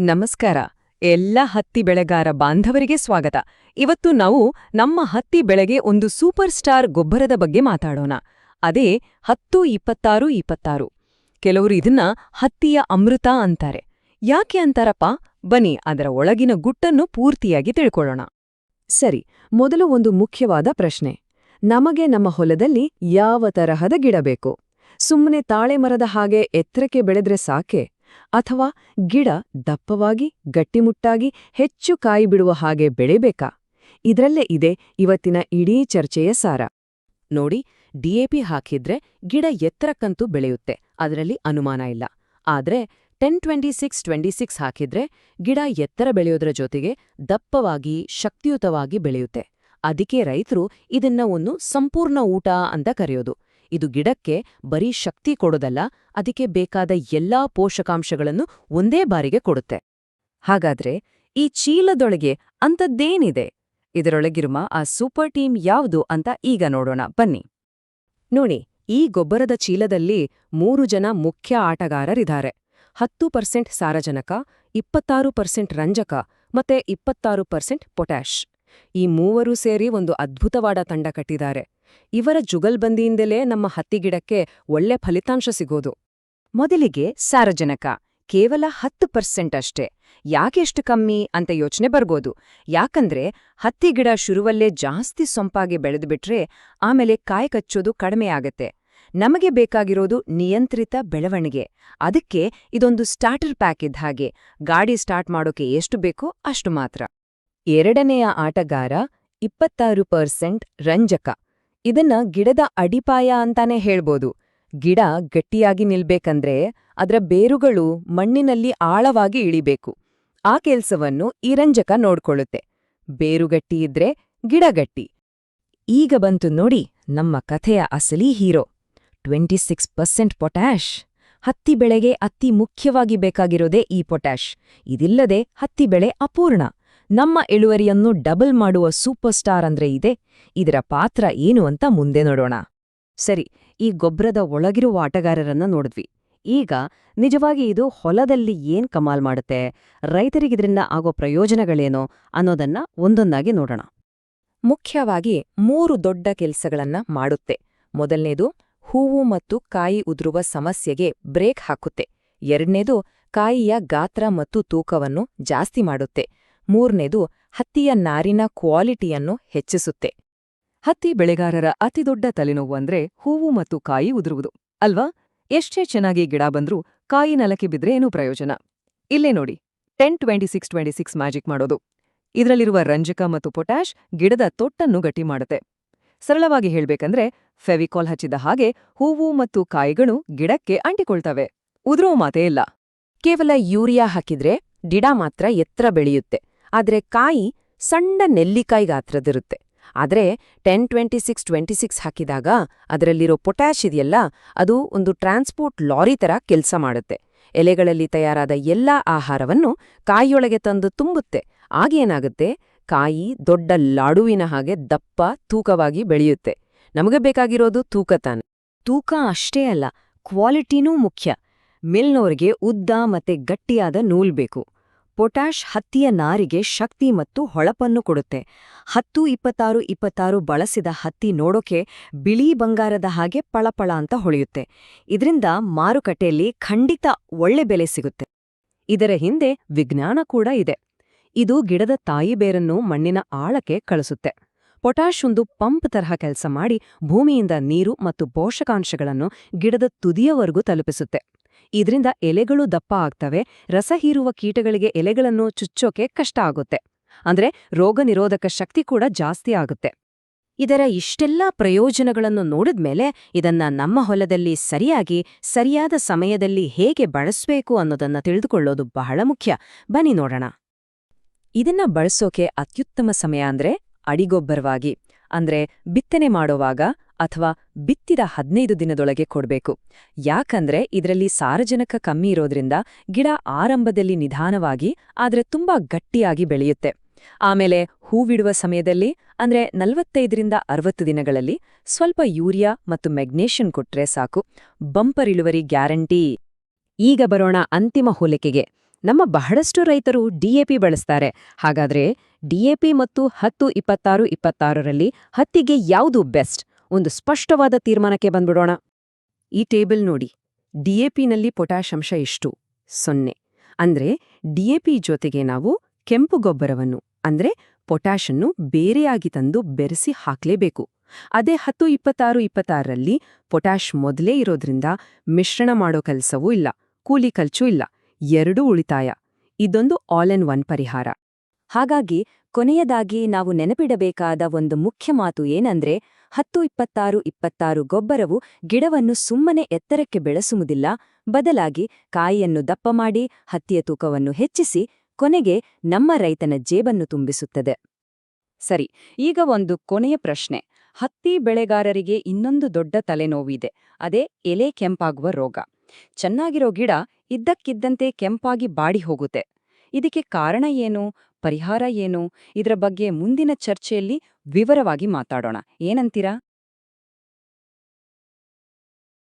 ನಮಸ್ಕಾರ. ಎಲ್ಲ ಹತ್ತಿ ಬೆಳೆಗಾರ ಬಾಂಧವರಿಗೆ ಸ್ವಾಗತ. ಇವತ್ತು ನಾವು ನಮ್ಮ ಹತ್ತಿ ಬೆಳೆಗೆ ಒಂದು ಸೂಪರ್ ಸ್ಟಾರ್ ಗೊಬ್ಬರದ ಬಗ್ಗೆ ಮಾತಾಡೋಣ. ಅದೇ ಹತ್ತು ಇಪ್ಪತ್ತಾರು ಇಪ್ಪತ್ತಾರು. ಕೆಲವರು ಇದನ್ನ ಹತ್ತಿಯ ಅಮೃತ ಅಂತಾರೆ. ಯಾಕೆ ಅಂತಾರಪ್ಪ? ಬನ್ನಿ, ಅದರ ಒಳಗಿನ ಗುಟ್ಟನ್ನು ಪೂರ್ತಿಯಾಗಿ ತಿಳ್ಕೊಳ್ಳೋಣ. ಸರಿ, ಮೊದಲು ಒಂದು ಮುಖ್ಯವಾದ ಪ್ರಶ್ನೆ. ನಮಗೆ ನಮ್ಮ ಹೊಲದಲ್ಲಿ ಯಾವ ತರಹದ ಗಿಡ ಬೇಕು? ಸುಮ್ಮನೆ ತಾಳೆ ಮರದ ಹಾಗೆ ಎತ್ತರಕ್ಕೆ ಬೆಳೆದ್ರೆ ಸಾಕೆ? ಅಥವಾ ಗಿಡ ದಪ್ಪವಾಗಿ, ಗಟ್ಟಿಮುಟ್ಟಾಗಿ, ಹೆಚ್ಚು ಕಾಯಿ ಬಿಡುವ ಹಾಗೆ ಬೆಳೆಬೇಕಾ? ಇದರಲ್ಲೇ ಇದೆ ಇವತ್ತಿನ ಇಡೀ ಚರ್ಚೆಯ ಸಾರ. ನೋಡಿ ಡಿಎಪಿ ಹಾಕಿದ್ರೆ ಗಿಡ ಎತ್ತರಕ್ಕಂತೂ ಬೆಳೆಯುತ್ತೆ, ಅದರಲ್ಲಿ ಅನುಮಾನ ಇಲ್ಲ. ಆದ್ರೆ ten twenty six twenty six ಹಾಕಿದ್ರೆ ಗಿಡ ಎತ್ತರ ಬೆಳೆಯೋದ್ರ ಜೊತೆಗೆ ದಪ್ಪವಾಗಿ, ಶಕ್ತಿಯುತವಾಗಿ ಬೆಳೆಯುತ್ತೆ. ಅದಕ್ಕೆ ರೈತರು ಇದನ್ನ ಒಂದು ಸಂಪೂರ್ಣ ಊಟ ಅಂತ ಕರೆಯೋದು. ಇದು ಗಿಡಕ್ಕೆ ಬರೀ ಶಕ್ತಿ ಕೊಡೋದಲ್ಲ, ಅದಕ್ಕೆ ಬೇಕಾದ ಎಲ್ಲಾ ಪೋಷಕಾಂಶಗಳನ್ನು ಒಂದೇ ಬಾರಿಗೆ ಕೊಡುತ್ತೆ. ಹಾಗಾದ್ರೆ ಈ ಚೀಲದೊಳಗೆ ಅಂಥದ್ದೇನಿದೆ? ಇದರೊಳಗಿರುವ ಆ ಸೂಪರ್ ಟೀಮ್ ಯಾವುದು ಅಂತ ಈಗ ನೋಡೋಣ, ಬನ್ನಿ. ನೋಡಿ, ಈ ಗೊಬ್ಬರದ ಚೀಲದಲ್ಲಿ ಮೂರು ಜನ ಮುಖ್ಯ ಆಟಗಾರರಿದ್ದಾರೆ. ಹತ್ತು ಪರ್ಸೆಂಟ್ ಸಾರಜನಕ, ಇಪ್ಪತ್ತಾರು ಪರ್ಸೆಂಟ್ ರಂಜಕ ಮತ್ತೆ ಇಪ್ಪತ್ತಾರು ಪರ್ಸೆಂಟ್ ಪೊಟ್ಯಾಷ್. ಈ ಮೂವರು ಸೇರಿ ಒಂದು ಅದ್ಭುತವಾದ ತಂಡ ಕಟ್ಟಿದ್ದಾರೆ. ಇವರ ಜುಗಲ್ಬಂದಿಯಿಂದಲೇ ನಮ್ಮ ಹತ್ತಿಗಿಡಕ್ಕೆ ಒಳ್ಳೆ ಫಲಿತಾಂಶ ಸಿಗೋದು. ಮೊದಲಿಗೆ ಸಾರಜನಕ, ಕೇವಲ ಹತ್ತು ಪರ್ಸೆಂಟ್ ಅಷ್ಟೇ. ಯಾಕೆಷ್ಟು ಕಮ್ಮಿ ಅಂತ ಯೋಚನೆ ಬರ್ಬೋದು ಯಾಕಂದ್ರೆ ಹತ್ತಿಗಿಡ ಶುರುವಲ್ಲೇ ಜಾಸ್ತಿ ಸೊಂಪಾಗಿ ಬೆಳೆದುಬಿಟ್ರೆ ಆಮೇಲೆ ಕಾಯಿ ಕಚ್ಚೋದು ಕಡಿಮೆ ಆಗತ್ತೆ. ನಮಗೆ ಬೇಕಾಗಿರೋದು ನಿಯಂತ್ರಿತ ಬೆಳವಣಿಗೆ. ಅದಕ್ಕೆ ಇದೊಂದು ಸ್ಟಾರ್ಟರ್ ಪ್ಯಾಕ್ ಇದ್ದ ಹಾಗೆ, ಗಾಡಿ ಸ್ಟಾರ್ಟ್ ಮಾಡೋಕೆ ಎಷ್ಟು ಬೇಕೋ ಅಷ್ಟು ಮಾತ್ರ. ಎರಡನೆಯ ಆಟಗಾರ ಇಪ್ಪತ್ತಾರು ಪರ್ಸೆಂಟ್ ರಂಜಕ. ಇದನ್ನ ಗಿಡದ ಅಡಿಪಾಯ ಅಂತಾನೆ ಹೇಳ್ಬೋದು. ಗಿಡ ಗಟ್ಟಿಯಾಗಿ ನಿಲ್ಬೇಕಂದ್ರೆ ಅದರ ಬೇರುಗಳು ಮಣ್ಣಿನಲ್ಲಿ ಆಳವಾಗಿ ಇಳಿಬೇಕು. ಆ ಕೆಲ್ಸವನ್ನು ಈ ರಂಜಕ ನೋಡ್ಕೊಳ್ಳುತ್ತೆ. ಬೇರು ಗಟ್ಟಿ ಇದ್ರೆ ಗಿಡ ಗಟ್ಟಿ. ಈಗ ಬಂತು ನೋಡಿ ನಮ್ಮ ಕಥೆಯ ಅಸಲಿ hero. Twenty six percent potash. ಹತ್ತಿ ಬೆಳೆಗೆ ಅತಿ ಮುಖ್ಯವಾಗಿ ಬೇಕಾಗಿರೋದೇ ಈ ಪೊಟ್ಯಾಷ್. ಇದಿಲ್ಲದೆ ಹತ್ತಿ ಬೆಳೆ ಅಪೂರ್ಣ. ನಮ್ಮ ಇಳುವರಿಯನ್ನು ಡಬಲ್ ಮಾಡುವ ಸೂಪರ್ ಸ್ಟಾರ್ ಅಂದ್ರೆ ಇದೆ. ಇದರ ಪಾತ್ರ ಏನು ಅಂತ ಮುಂದೆ ನೋಡೋಣ. ಸರಿ, ಈ ಗೊಬ್ಬರದ ಒಳಗಿರುವ ಆಟಗಾರರನ್ನ ನೋಡಿದ್ವಿ. ಈಗ ನಿಜವಾಗಿ ಇದು ಹೊಲದಲ್ಲಿ ಏನ್ ಕಮಾಲ್ ಮಾಡುತ್ತೆ ರೈತರಿಗಿದ್ರಿಂದ ಆಗೋ ಪ್ರಯೋಜನಗಳೇನೋ ಅನ್ನೋದನ್ನ ಒಂದೊಂದಾಗಿ ನೋಡೋಣ. ಮುಖ್ಯವಾಗಿ ಮೂರು ದೊಡ್ಡ ಕೆಲಸಗಳನ್ನ ಮಾಡುತ್ತೆ. ಮೊದಲನೇದು ಹೂವು ಮತ್ತು ಕಾಯಿ ಉದುರುವ ಸಮಸ್ಯೆಗೆ ಬ್ರೇಕ್ ಹಾಕುತ್ತೆ. ಎರಡನೇದು ಕಾಯಿಯ ಗಾತ್ರ ಮತ್ತು ತೂಕವನ್ನು ಜಾಸ್ತಿ ಮಾಡುತ್ತೆ. ಮೂರನೇದು ಹತ್ತಿಯ ನಾರಿನ ಕ್ವಾಲಿಟಿಯನ್ನು ಹೆಚ್ಚಿಸುತ್ತೆ. ಹತ್ತಿ ಬೆಳೆಗಾರರ ಅತಿದೊಡ್ಡ ತಲೆನೋವು ಅಂದ್ರೆ ಹೂವು ಮತ್ತು ಕಾಯಿ ಉದುರುವುದು. ಅಲ್ವಾ? ಎಷ್ಟೇ ಚೆನ್ನಾಗಿ ಗಿಡ ಬಂದ್ರೂ ಕಾಯಿ ನಲಕೆ ಬಿದ್ರೆ ಏನೂ ಪ್ರಯೋಜನ. ಇಲ್ಲೇ ನೋಡಿ, ten twenty six twenty six magic ಮಾಡೋದು. ಇದರಲ್ಲಿರುವ ರಂಜಕ ಮತ್ತು ಪೊಟ್ಯಾಷ್ ಗಿಡದ ತೊಟ್ಟನ್ನು ಗಟ್ಟಿ ಮಾಡುತ್ತೆ. ಸರಳವಾಗಿ ಹೇಳ್ಬೇಕಂದ್ರೆ ಫೆವಿಕಾಲ್ ಹಚ್ಚಿದ ಹಾಗೆ ಹೂವು ಮತ್ತು ಕಾಯಿಗಳು ಗಿಡಕ್ಕೆ ಅಂಟಿಕೊಳ್ತವೆ. ಉದುರೋ ಮಾತೇ ಇಲ್ಲ. ಕೇವಲ ಯೂರಿಯಾ ಹಾಕಿದ್ರೆ ಗಿಡ ಮಾತ್ರ ಎತ್ತರ ಬೆಳೆಯುತ್ತೆ. ಆದ್ರೆ ಕಾಯಿ ಸಣ್ಣ ನೆಲ್ಲಿಕಾಯಿ ಗಾತ್ರದಿರುತ್ತೆ ಆದರೆ ten twenty six twenty six ಹಾಕಿದಾಗ ಅದರಲ್ಲಿರೋ ಪೊಟ್ಯಾಶ್ ಇದೆಯಲ್ಲ, ಅದು ಒಂದು ಟ್ರಾನ್ಸ್ಪೋರ್ಟ್ ಲಾರಿ ತರ ಕೆಲಸ ಮಾಡುತ್ತೆ. ಎಲೆಗಳಲ್ಲಿ ತಯಾರಾದ ಎಲ್ಲಾ ಆಹಾರವನ್ನು ಕಾಯಿಯೊಳಗೆ ತಂದು ತುಂಬುತ್ತೆ. ಆಗೇನಾಗುತ್ತೆ ಕಾಯಿ ದೊಡ್ಡ ಲಾಡುವಿನ ಹಾಗೆ ದಪ್ಪ, ತೂಕವಾಗಿ ಬೆಳೆಯುತ್ತೆ. ನಮಗೆ ಬೇಕಾಗಿರೋದು ತೂಕ ತಾನೆ. ತೂಕ ಅಷ್ಟೇ ಅಲ್ಲ, ಕ್ವಾಲಿಟಿನೂ ಮುಖ್ಯ. ಮಿಲ್ನೋರ್ಗೆ ಉದ್ದ ಮತ್ತೆ ಗಟ್ಟಿಯಾದ ನೂಲ್ ಬೇಕು. ಪೊಟ್ಯಾಷ್ ಹತ್ತಿಯ ನಾರಿಗೆ ಶಕ್ತಿ ಮತ್ತು ಹೊಳಪನ್ನು ಕೊಡುತ್ತೆ. ಹತ್ತು ಇಪ್ಪತ್ತಾರು ಇಪ್ಪತ್ತಾರು ಬಳಸಿದ ಹತ್ತಿ ನೋಡೋಕೆ ಬಿಳಿ ಬಂಗಾರದ ಹಾಗೆ ಪಳಪಳ ಅಂತ ಹೊಳೆಯುತ್ತೆ. ಇದರಿಂದ ಮಾರುಕಟ್ಟೆಯಲ್ಲಿ ಖಂಡಿತ ಒಳ್ಳೆ ಬೆಲೆ ಸಿಗುತ್ತೆ. ಇದರ ಹಿಂದೆ ವಿಜ್ಞಾನ ಕೂಡ ಇದೆ. ಇದು ಗಿಡದ ತಾಯಿ ಬೇರನ್ನು ಮಣ್ಣಿನ ಆಳಕ್ಕೆ ಕಳಿಸುತ್ತೆ. ಪೊಟ್ಯಾಷ್ ಒಂದು ಪಂಪ್ ತರಹ ಕೆಲಸ ಮಾಡಿ ಭೂಮಿಯಿಂದ ನೀರು ಮತ್ತು ಪೋಷಕಾಂಶಗಳನ್ನು ಗಿಡದ ತುದಿಯವರೆಗೂ ತಲುಪಿಸುತ್ತೆ. ಇದರಿಂದ ಎಲೆಗಳು ದಪ್ಪ ಆಗ್ತವೆ ರಸ ಹೀರುವ ಕೀಟಗಳಿಗೆ ಎಲೆಗಳನ್ನು ಚುಚ್ಚೋಕೆ ಕಷ್ಟ ಆಗುತ್ತೆ. ಅಂದ್ರೆ ರೋಗ ನಿರೋಧಕ ಶಕ್ತಿ ಕೂಡ ಜಾಸ್ತಿ ಆಗುತ್ತೆ. ಇದರ ಇಷ್ಟೆಲ್ಲ ಪ್ರಯೋಜನಗಳನ್ನು ನೋಡಿದ್ಮೇಲೆ ಇದನ್ನ ನಮ್ಮ ಹೊಲದಲ್ಲಿ ಸರಿಯಾಗಿ, ಸರಿಯಾದ ಸಮಯದಲ್ಲಿ ಹೇಗೆ ಬಳಸಬೇಕು ಅನ್ನೋದನ್ನ ತಿಳಿದುಕೊಳ್ಳೋದು ಬಹಳ ಮುಖ್ಯ. ಬನ್ನಿ ನೋಡೋಣ. ಇದನ್ನ ಬಳಸೋಕೆ ಅತ್ಯುತ್ತಮ ಸಮಯ ಅಂದ್ರೆ ಅಡಿಗೊಬ್ಬರವಾಗಿ. ಅಂದ್ರೆ ಬಿತ್ತನೆ ಮಾಡೋವಾಗ ಅಥವಾ ಬಿತ್ತಿದ ಹದಿನೈದು ದಿನದೊಳಗೆ ಕೊಡ್ಬೇಕು. ಯಾಕಂದ್ರೆ ಇದರಲ್ಲಿ ಸಾರಜನಕ ಕಮ್ಮಿ ಇರೋದ್ರಿಂದ ಗಿಡ ಆರಂಭದಲ್ಲಿ ನಿಧಾನವಾಗಿ, ಆದರೆ ತುಂಬಾ ಗಟ್ಟಿಯಾಗಿ ಬೆಳೆಯುತ್ತೆ. ಆಮೇಲೆ ಹೂವಿಡುವ ಸಮಯದಲ್ಲಿ, ಅಂದ್ರೆ ನಲವತ್ತೈದರಿಂದ ಅರವತ್ತು ದಿನಗಳಲ್ಲಿ ಸ್ವಲ್ಪ ಯೂರಿಯಾ ಮತ್ತು ಮೆಗ್ನೇಷಿಯನ್ ಕೊಟ್ರೆ ಸಾಕು. ಬಂಪರ್ ಇಳುವರಿ ಗ್ಯಾರಂಟಿ. ಈಗ ಬರೋಣ ಅಂತಿಮ ಹೋಲಿಕೆಗೆ. ನಮ್ಮ ಬಹಳಷ್ಟು ರೈತರು ಡಿಎಪಿ ಬಳಸ್ತಾರೆ. ಹಾಗಾದ್ರೆ ಡಿಎಪಿ ಮತ್ತು ಹತ್ತು ಇಪ್ಪತ್ತಾರು ಇಪ್ಪತ್ತಾರರಲ್ಲಿ ಹತ್ತಿಗೆ ಯಾವುದು ಬೆಸ್ಟ್? ಒಂದು ಸ್ಪಷ್ಟವಾದ ತೀರ್ಮಾನಕ್ಕೆ ಬಂದ್ಬಿಡೋಣ. ಈ ಟೇಬಲ್ ನೋಡಿ. ಡಿಎಪಿನಲ್ಲಿ ಪೊಟ್ಯಾಶ್ ಅಂಶ ಎಷ್ಟು? ಸೊನ್ನೆ. ಅಂದ್ರೆ ಡಿಎಪಿ ಜೊತೆಗೆ ನಾವು ಕೆಂಪು ಗೊಬ್ಬರವನ್ನು, ಅಂದ್ರೆ ಪೊಟ್ಯಾಷನ್ನು ಬೇರೆಯಾಗಿ ತಂದು ಬೆರೆಸಿ ಹಾಕ್ಲೇಬೇಕು. ಅದೇ ಹತ್ತು ಇಪ್ಪತ್ತಾರು ಇಪ್ಪತ್ತಾರರಲ್ಲಿ ಪೊಟ್ಯಾಶ್ ಮೊದಲೇ ಇರೋದ್ರಿಂದ ಮಿಶ್ರಣ ಮಾಡೋ ಕೆಲಸವೂ ಇಲ್ಲ, ಕೂಲಿ ಖರ್ಚೂ ಇಲ್ಲ, ಎರಡೂ ಉಳಿತಾಯ. ಇದೊಂದು ಆಲ್ ಇನ್ ಒನ್ ಪರಿಹಾರ. ಹಾಗಾಗಿ ಕೊನೆಯದಾಗಿ ನಾವು ನೆನಪಿಡಬೇಕಾದ ಒಂದು ಮುಖ್ಯ ಮಾತು ಏನಂದ್ರೆ ಹತ್ತು ಇಪ್ಪತ್ತಾರು ಇಪ್ಪತ್ತಾರು ಗೊಬ್ಬರವು ಗಿಡವನ್ನು ಸುಮ್ಮನೆ ಎತ್ತರಕ್ಕೆ ಬೆಳೆಸುವುದಿಲ್ಲ, ಬದಲಾಗಿ ಕಾಯಿಯನ್ನು ದಪ್ಪ ಮಾಡಿ ಹತ್ತಿಯ ತೂಕವನ್ನು ಹೆಚ್ಚಿಸಿ ಕೊನೆಗೆ ನಮ್ಮ ರೈತನ ಜೇಬನ್ನು ತುಂಬಿಸುತ್ತದೆ. ಸರಿ, ಈಗ ಒಂದು ಕೊನೆಯ ಪ್ರಶ್ನೆ. ಹತ್ತಿ ಬೆಳೆಗಾರರಿಗೆ ಇನ್ನೊಂದು ದೊಡ್ಡ ತಲೆನೋವಿದೆ, ಅದೇ ಎಲೆ ಕೆಂಪಾಗುವ ರೋಗ. ಚೆನ್ನಾಗಿರೋ ಗಿಡ ಇದ್ದಕ್ಕಿದ್ದಂತೆ ಕೆಂಪಾಗಿ ಬಾಡಿ ಹೋಗುತ್ತೆ. ಇದಕ್ಕೆ ಕಾರಣ ಏನು? ಪರಿಹಾರ ಏನು? ಇದರ ಬಗ್ಗೆ ಮುಂದಿನ ಚರ್ಚೆಯಲ್ಲಿ ವಿವರವಾಗಿ ಮಾತಾಡೋಣ. ಏನಂತೀರಾ?